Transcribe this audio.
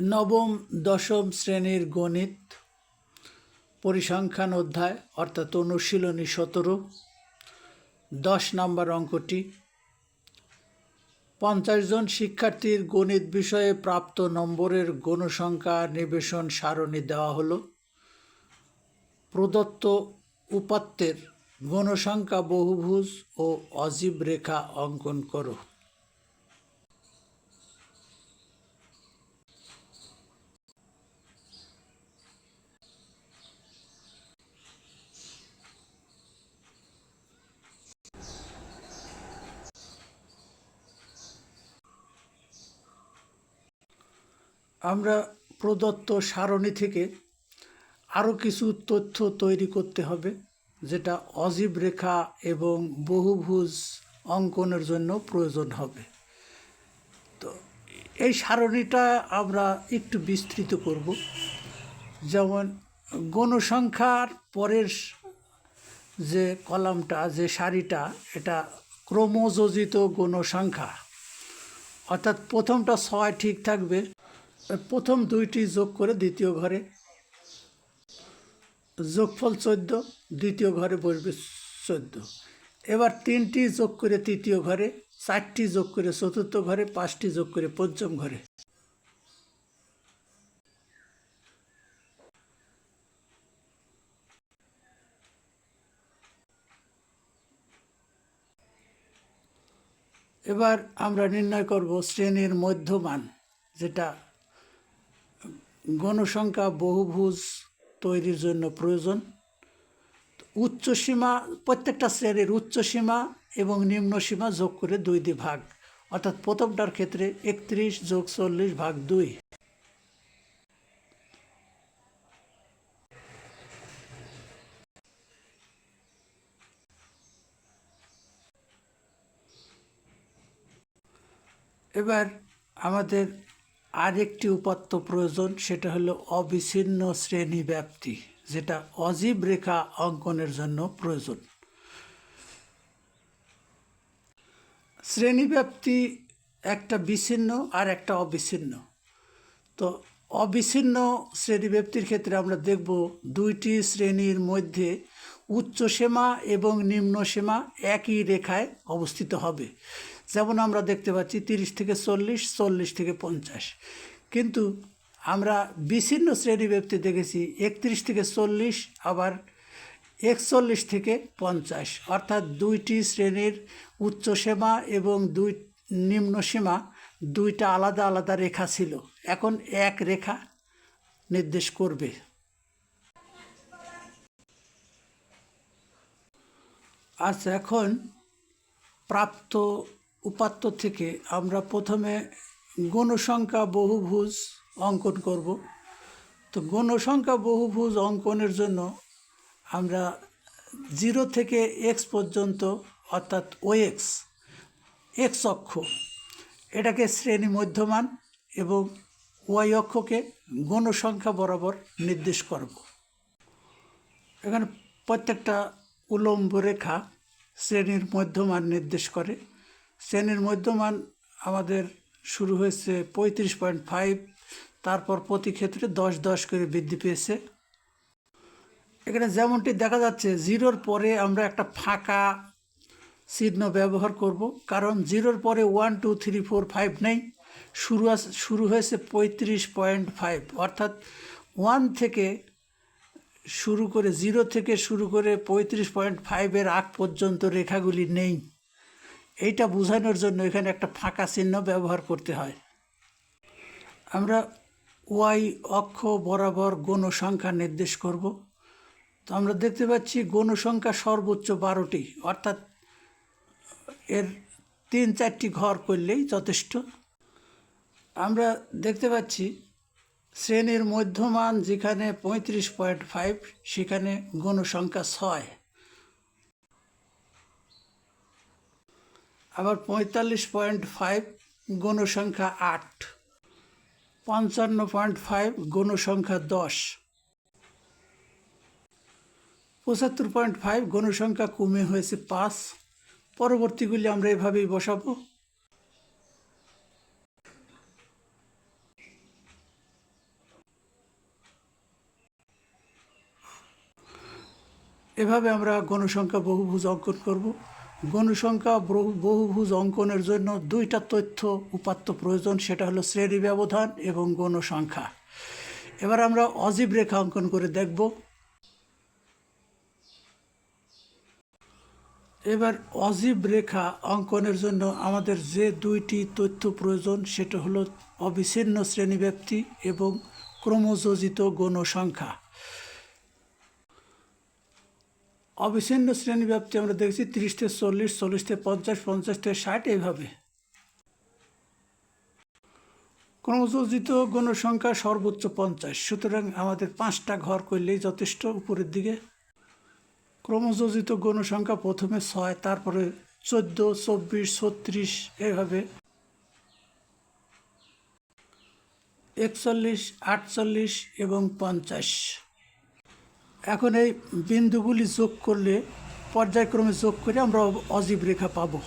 নবম, দশম শ্রেণির গণিত, পরিসংখ্যান অধ্যায়, অর্থাৎ অনুশীলনী সতেরো। দশ নম্বর অঙ্কটি। পঞ্চাশ জন শিক্ষার্থীর গণিত বিষয়ে প্রাপ্ত নম্বরের গণসংখ্যা নিবেশন সারণী দেওয়া হলো। প্রদত্ত উপাত্তের গণসংখ্যা বহুভুজ ও অজীব রেখা অঙ্কন করো। আমরা প্রদত্ত সারণী থেকে আরও কিছু তথ্য তৈরি করতে হবে, যেটা অজীব রেখা এবং বহুভুজ অঙ্কনের জন্য প্রয়োজন হবে। তো এই সারণীটা আমরা একটু বিস্তৃত করব। যেমন গণসংখ্যার পরের যে কলামটা, যে সারিটা, এটা ক্রমযোজিত গণসংখ্যা। অর্থাৎ প্রথমটা ছয় ঠিক থাকবে প্রথম দুইটি যোগ করে দ্বিতীয় ঘরে। যোগফল চোদ্দ, দ্বিতীয় ঘরে বসবে চোদ্দ। এবার তিনটি যোগ করে তৃতীয় ঘরে, চারটি যোগ করে চতুর্থ ঘরে, পাঁচটি যোগ করে পঞ্চম ঘরে। এবার আমরা নির্ণয় করব শ্রেণির মধ্যমান, যেটা গণসংখ্যা বহুভুজ তৈরির জন্য প্রয়োজন। উচ্চ সীমা, প্রত্যেকটা শ্রেণির উচ্চ সীমা এবং নিম্ন সীমা যোগ করে দুই দিয়ে ভাগ, অর্থাৎ প্রথমটার ক্ষেত্রে একত্রিশ যোগ চল্লিশ ভাগ দুই। এবার আমাদের আরেকটি উপাত্ত প্রয়োজন, সেটা হলো অবিচ্ছিন্ন শ্রেণি ব্যাপ্তি, যেটা অজীব রেখা অঙ্কনের জন্য প্রয়োজন। শ্রেণি ব্যাপ্তি একটা বিচ্ছিন্ন আর একটা অবিচ্ছিন্ন। তো অবিচ্ছিন্ন শ্রেণি ব্যাপ্তির ক্ষেত্রে আমরা দেখব দুইটি শ্রেণির মধ্যে উচ্চ সীমা এবং নিম্ন সীমা একই রেখায় অবস্থিত হবে। যেমন আমরা দেখতে পাচ্ছি তিরিশ থেকে চল্লিশ চল্লিশ থেকে পঞ্চাশ। কিন্তু আমরা বিচ্ছিন্ন শ্রেণি ব্যক্তি দেখেছি একত্রিশ থেকে চল্লিশ, আবার একচল্লিশ থেকে পঞ্চাশ। অর্থাৎ দুইটি শ্রেণির উচ্চ সীমা এবং দুই নিম্ন সীমা দুইটা আলাদা আলাদা রেখা ছিল। এখন এক রেখা নির্দেশ করবে। আচ্ছা এখন প্রাপ্ত উপাত্ত থেকে আমরা প্রথমে গণসংখ্যা বহুভুজ অঙ্কন করব। তো গণসংখ্যা বহুভুজ অঙ্কনের জন্য আমরা জিরো থেকে এক্স পর্যন্ত, অর্থাৎ ও এক্স এক্স অক্ষ, এটাকে শ্রেণি মধ্যমান এবং ওয়াই অক্ষকে গণসংখ্যা বরাবর নির্দেশ করব। এখানে প্রত্যেকটা উলম্ব রেখা শ্রেণির মধ্যমান নির্দেশ করে। শ্রেণির মধ্যমান আমাদের শুরু হয়েছে পঁয়ত্রিশ পয়েন্ট ফাইভ, তারপর প্রতি ক্ষেত্রে দশ দশ করে বৃদ্ধি পেয়েছে। এখানে যেমনটি দেখা যাচ্ছে, জিরোর পরে আমরা একটা ফাঁকা চিহ্ন ব্যবহার করব, কারণ জিরোর পরে one, two, three, four, five নেই। শুরু শুরু হয়েছে পঁয়ত্রিশ পয়েন্ট ফাইভ, অর্থাৎ ওয়ান থেকে শুরু করে জিরো থেকে শুরু করে পঁয়ত্রিশ পয়েন্ট ফাইভের আগ পর্যন্ত রেখাগুলি নেই। এইটা বোঝানোর জন্য এখানে একটা ফাঁকা চিহ্ন ব্যবহার করতে হয়। আমরা ওয়াই অক্ষ বরাবর গণসংখ্যা নির্দেশ করব। তো আমরা দেখতে পাচ্ছি গণসংখ্যা সর্বোচ্চ বারোটি, অর্থাৎ এর তিন চারটি ঘর করলেই যথেষ্ট। আমরা দেখতে পাচ্ছি শ্রেণির মধ্যমান যেখানে পঁয়ত্রিশ পয়েন্ট ফাইভ, সেখানে গণসংখ্যা ছয়। আবার পঁয়তাল্লিশ পয়েন্ট ফাইভ গণসংখ্যা আট। পঞ্চান্ন পয়েন্ট ফাইভ গণসংখ্যা দশ। পঁচাত্তর পয়েন্ট ফাইভ গণসংখ্যা কমে হয়েছে পাঁচ। পরবর্তীগুলি আমরা এভাবেই বসাবো। এভাবে আমরা গণসংখ্যা বহুভুজ অঙ্কন করব। গণসংখ্যা বহু- বহুভুজ অঙ্কনের জন্য দুইটা তথ্য উপাত্ত প্রয়োজন, সেটা হলো শ্রেণি ব্যবধান এবং গণসংখ্যা। এবার আমরা অজীব রেখা অঙ্কন করে দেখব। এবার অজীব রেখা অঙ্কনের জন্য আমাদের যে দুইটি তথ্য প্রয়োজন, সেটা হলো অবিচ্ছিন্ন শ্রেণীব্যাপ্তি এবং ক্রমযোজিত গণসংখ্যা। অবিচ্ছিন্ন শ্রেণীব্যাপ্তি আমরা দেখছি তিরিশ থেকে চল্লিশ চল্লিশ থেকে পঞ্চাশ পঞ্চাশ থেকে ষাট এইভাবে। ক্রমযোজিত গণসংখ্যা সর্বোচ্চ পঞ্চাশ। সুতরাং আমাদের পাঁচটা ঘর করলেই যথেষ্ট উপরের দিকে। ক্রমযোজিত গণসংখ্যা প্রথমে ছয়, তারপরে চোদ্দ, চব্বিশ, ছত্রিশ এভাবে একচল্লিশ, আটচল্লিশ এবং পঞ্চাশ। এখন এই বিন্দুগুলি যোগ করলে পর্যায়ক্রমে যোগ করে আমরা অজীব রেখা পাবো।